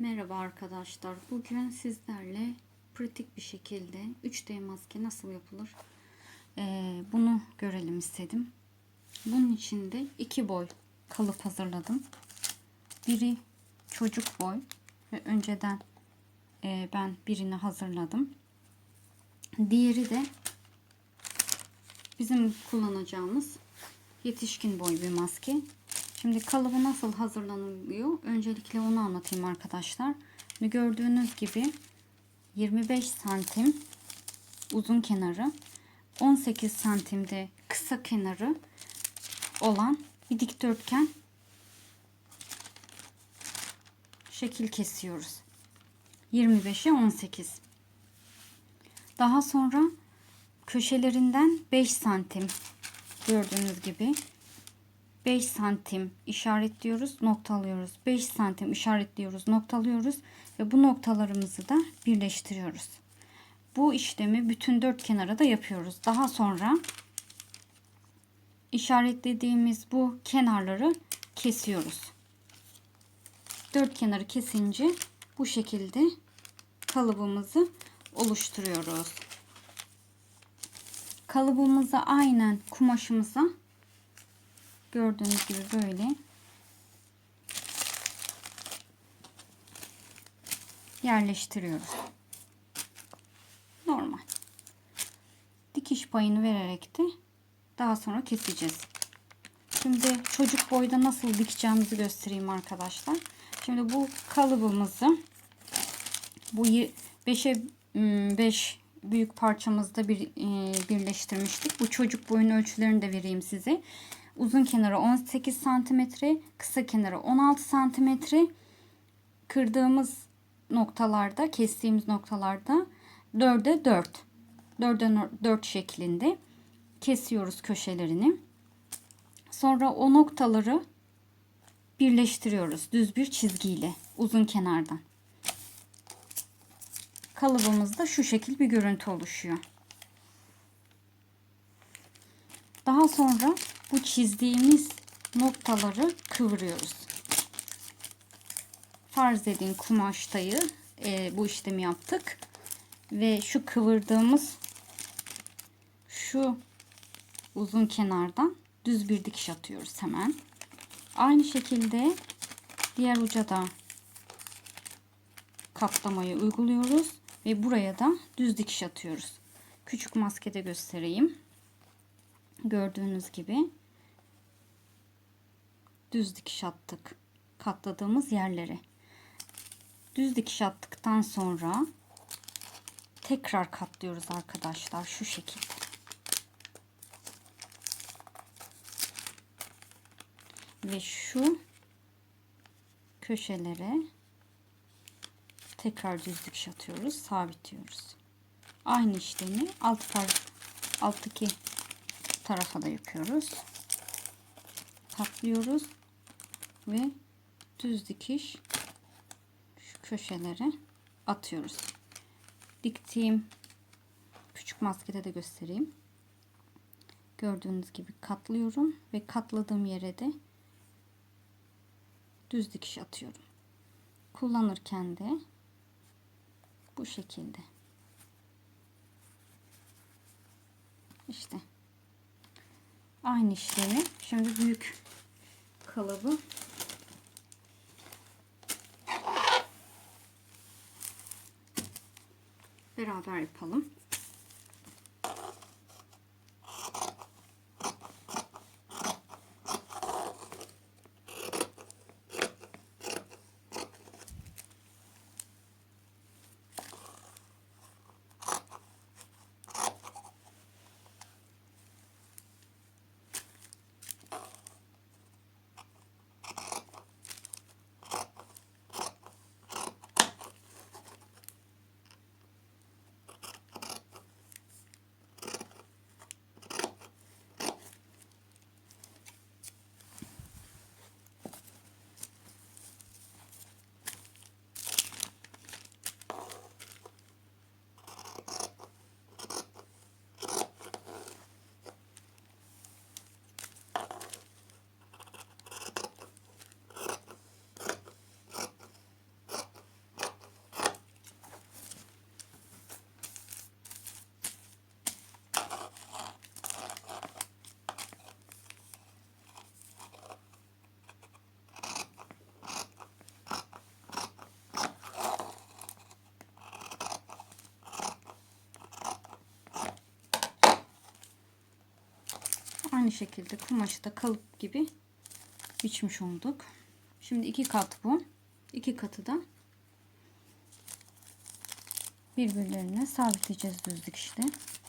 Merhaba arkadaşlar. Bugün sizlerle pratik bir şekilde 3D maske nasıl yapılır ee, bunu görelim istedim. Bunun için de iki boy kalıp hazırladım. Biri çocuk boy ve önceden e, ben birini hazırladım. Diğeri de bizim kullanacağımız yetişkin boy bir maske. Şimdi kalıbı nasıl hazırlanılıyor? Öncelikle onu anlatayım arkadaşlar. Şimdi gördüğünüz gibi 25 santim uzun kenarı 18 santimde kısa kenarı olan bir dikdörtgen şekil kesiyoruz. 25'e 18. Daha sonra köşelerinden 5 santim gördüğünüz gibi 5 santim işaretliyoruz, noktalıyoruz. 5 santim işaretliyoruz, noktalıyoruz ve bu noktalarımızı da birleştiriyoruz. Bu işlemi bütün dört kenara da yapıyoruz. Daha sonra işaretlediğimiz bu kenarları kesiyoruz. Dört kenarı kesince bu şekilde kalıbımızı oluşturuyoruz. Kalıbımızı aynen kumaşımıza Gördüğünüz gibi böyle yerleştiriyoruz. Normal. Dikiş payını vererek de daha sonra keseceğiz. Şimdi çocuk boyda nasıl dikeceğimizi göstereyim arkadaşlar. Şimdi bu kalıbımızı bu 5'e 5 hmm, büyük parçamızda bir e, birleştirmiştik. Bu çocuk boyun ölçülerini de vereyim size. Uzun kenarı 18 santimetre, kısa kenarı 16 santimetre. Kırdığımız noktalarda, kestiğimiz noktalarda 4'e 4. 4'e 4 şeklinde kesiyoruz köşelerini. Sonra o noktaları birleştiriyoruz düz bir çizgiyle uzun kenardan. Kalıbımızda şu şekil bir görüntü oluşuyor. Daha sonra bu çizdiğimiz noktaları kıvırıyoruz. Farz edin kumaştayı e, bu işlemi yaptık. Ve şu kıvırdığımız şu uzun kenardan düz bir dikiş atıyoruz hemen. Aynı şekilde diğer uca da katlamayı uyguluyoruz ve buraya da düz dikiş atıyoruz. Küçük maskede göstereyim. Gördüğünüz gibi düz dikiş attık. Katladığımız yerlere. Düz dikiş attıktan sonra tekrar katlıyoruz arkadaşlar şu şekilde. Ve şu köşelere tekrar düz dikiş atıyoruz, sabitliyoruz. Aynı işlemi alt taraf alttaki tarafa da yapıyoruz. Katlıyoruz ve düz dikiş şu köşelere atıyoruz. Diktiğim küçük maskede de göstereyim. Gördüğünüz gibi katlıyorum ve katladığım yere de düz dikiş atıyorum. Kullanırken de bu şekilde. İşte aynı işlemi şimdi büyük kalıbı beraber yapalım. Şekilde kumaşı da kalıp gibi biçmiş olduk. Şimdi iki kat bu. İki katı da birbirlerine sabitleyeceğiz düz dikişte. Evet.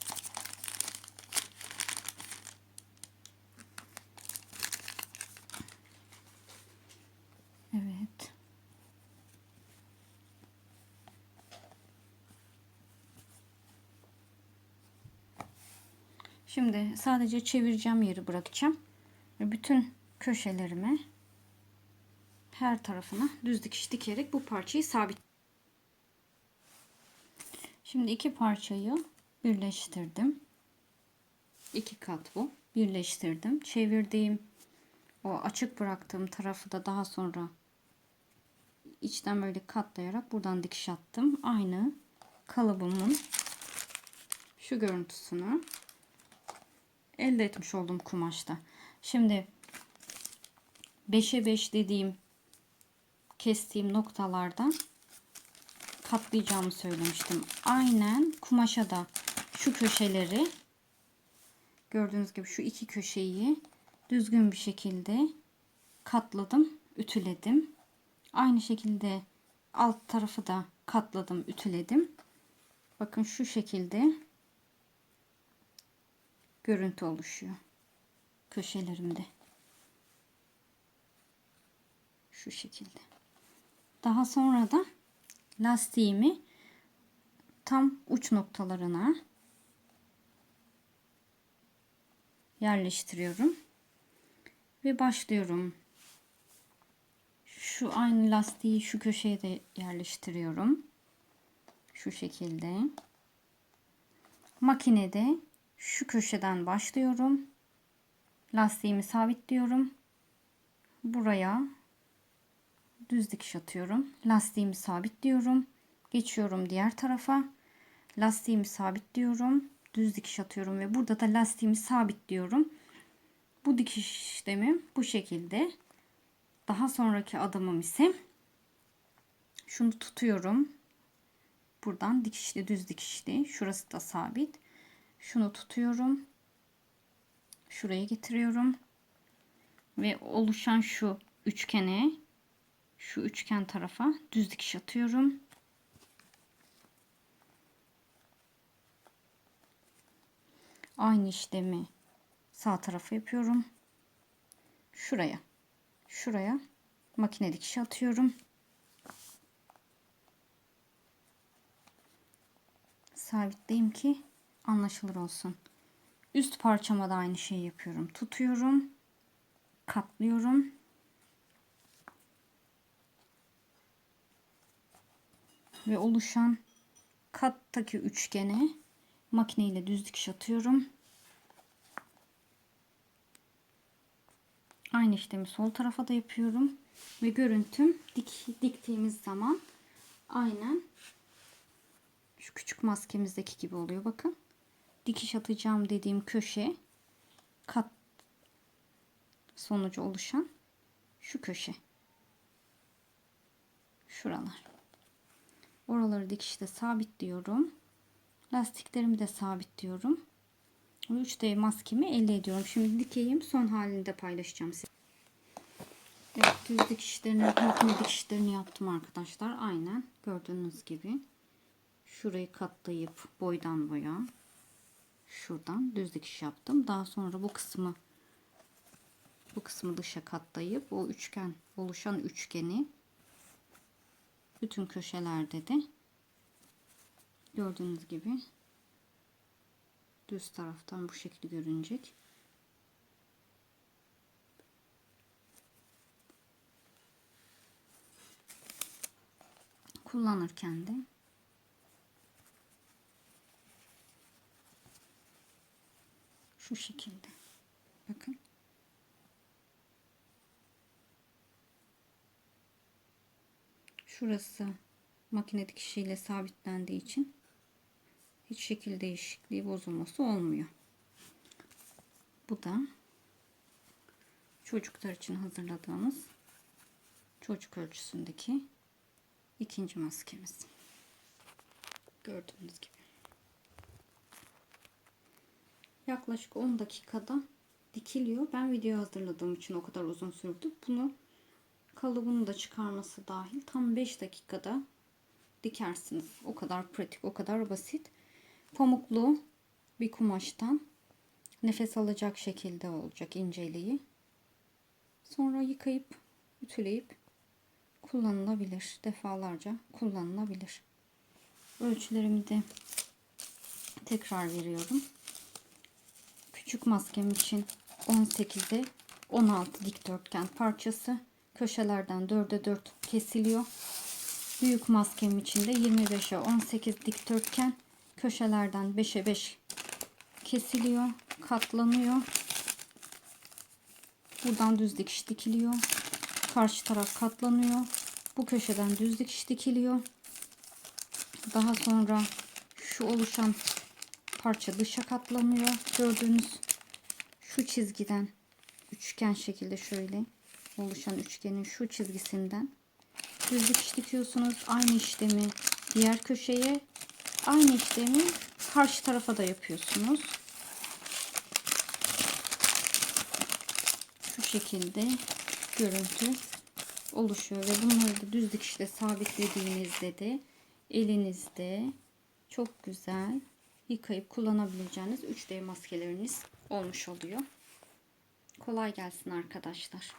Şimdi sadece çevireceğim yeri bırakacağım. Ve bütün köşelerime her tarafına düz dikiş dikerek bu parçayı sabit. Şimdi iki parçayı birleştirdim. İki kat bu. Birleştirdim. Çevirdiğim o açık bıraktığım tarafı da daha sonra içten böyle katlayarak buradan dikiş attım. Aynı kalıbımın şu görüntüsünü elde etmiş oldum kumaşta. Şimdi 5'e 5 dediğim kestiğim noktalardan katlayacağımı söylemiştim. Aynen kumaşa da şu köşeleri gördüğünüz gibi şu iki köşeyi düzgün bir şekilde katladım, ütüledim. Aynı şekilde alt tarafı da katladım, ütüledim. Bakın şu şekilde görüntü oluşuyor köşelerimde. Şu şekilde. Daha sonra da lastiğimi tam uç noktalarına yerleştiriyorum. Ve başlıyorum. Şu aynı lastiği şu köşeye de yerleştiriyorum. Şu şekilde. Makinede şu köşeden başlıyorum. Lastiğimi sabitliyorum. Buraya düz dikiş atıyorum. Lastiğimi sabitliyorum. Geçiyorum diğer tarafa. Lastiğimi sabitliyorum. Düz dikiş atıyorum ve burada da lastiğimi sabitliyorum. Bu dikiş işlemim bu şekilde. Daha sonraki adımım ise şunu tutuyorum. Buradan dikişli düz dikişli. Şurası da sabit. Şunu tutuyorum. Şuraya getiriyorum. Ve oluşan şu üçgene şu üçgen tarafa düz dikiş atıyorum. Aynı işlemi sağ tarafa yapıyorum. Şuraya. Şuraya makine dikişi atıyorum. Sabitleyeyim ki anlaşılır olsun. Üst parçama da aynı şeyi yapıyorum. Tutuyorum. Katlıyorum. Ve oluşan kattaki üçgene makineyle düz dikiş atıyorum. Aynı işlemi sol tarafa da yapıyorum. Ve görüntüm dik, diktiğimiz zaman aynen şu küçük maskemizdeki gibi oluyor. Bakın. Dikiş atacağım dediğim köşe kat sonucu oluşan şu köşe. Şuralar. Oraları dikişte sabitliyorum. Lastiklerimi de sabitliyorum. 3D maskemi elde ediyorum. Şimdi dikeyim son halinde paylaşacağım size. Evet düz dikişlerini, makine dikişlerini yaptım arkadaşlar. Aynen gördüğünüz gibi. Şurayı katlayıp boydan boya şuradan düz dikiş yaptım. Daha sonra bu kısmı bu kısmı dışa katlayıp o üçgen oluşan üçgeni bütün köşelerde de gördüğünüz gibi düz taraftan bu şekilde görünecek. Kullanırken de şu şekilde. Bakın. Şurası makine dikişiyle sabitlendiği için hiç şekil değişikliği bozulması olmuyor. Bu da çocuklar için hazırladığımız çocuk ölçüsündeki ikinci maskemiz. Gördüğünüz gibi. Yaklaşık 10 dakikada dikiliyor. Ben video hazırladığım için o kadar uzun sürdü. Bunu kalıbını da çıkarması dahil tam 5 dakikada dikersiniz. O kadar pratik, o kadar basit. Pamuklu bir kumaştan nefes alacak şekilde olacak inceliği. Sonra yıkayıp, ütüleyip kullanılabilir. Defalarca kullanılabilir. Ölçülerimi de tekrar veriyorum. Küçük maskem için 18'e 16 dikdörtgen parçası. Köşelerden 4'e 4 kesiliyor. Büyük maskem için de 25'e 18 dikdörtgen. Köşelerden 5'e 5 kesiliyor. Katlanıyor. Buradan düz dikiş dikiliyor. Karşı taraf katlanıyor. Bu köşeden düz dikiş dikiliyor. Daha sonra şu oluşan parça dışa katlanıyor. Gördüğünüz şu çizgiden üçgen şekilde şöyle oluşan üçgenin şu çizgisinden düz dikiş dikiyorsunuz. Aynı işlemi diğer köşeye aynı işlemi karşı tarafa da yapıyorsunuz. Şu şekilde görüntü oluşuyor ve bunları da düz dikişle sabitlediğinizde de elinizde çok güzel yıkayıp kullanabileceğiniz 3D maskeleriniz olmuş oluyor. Kolay gelsin arkadaşlar.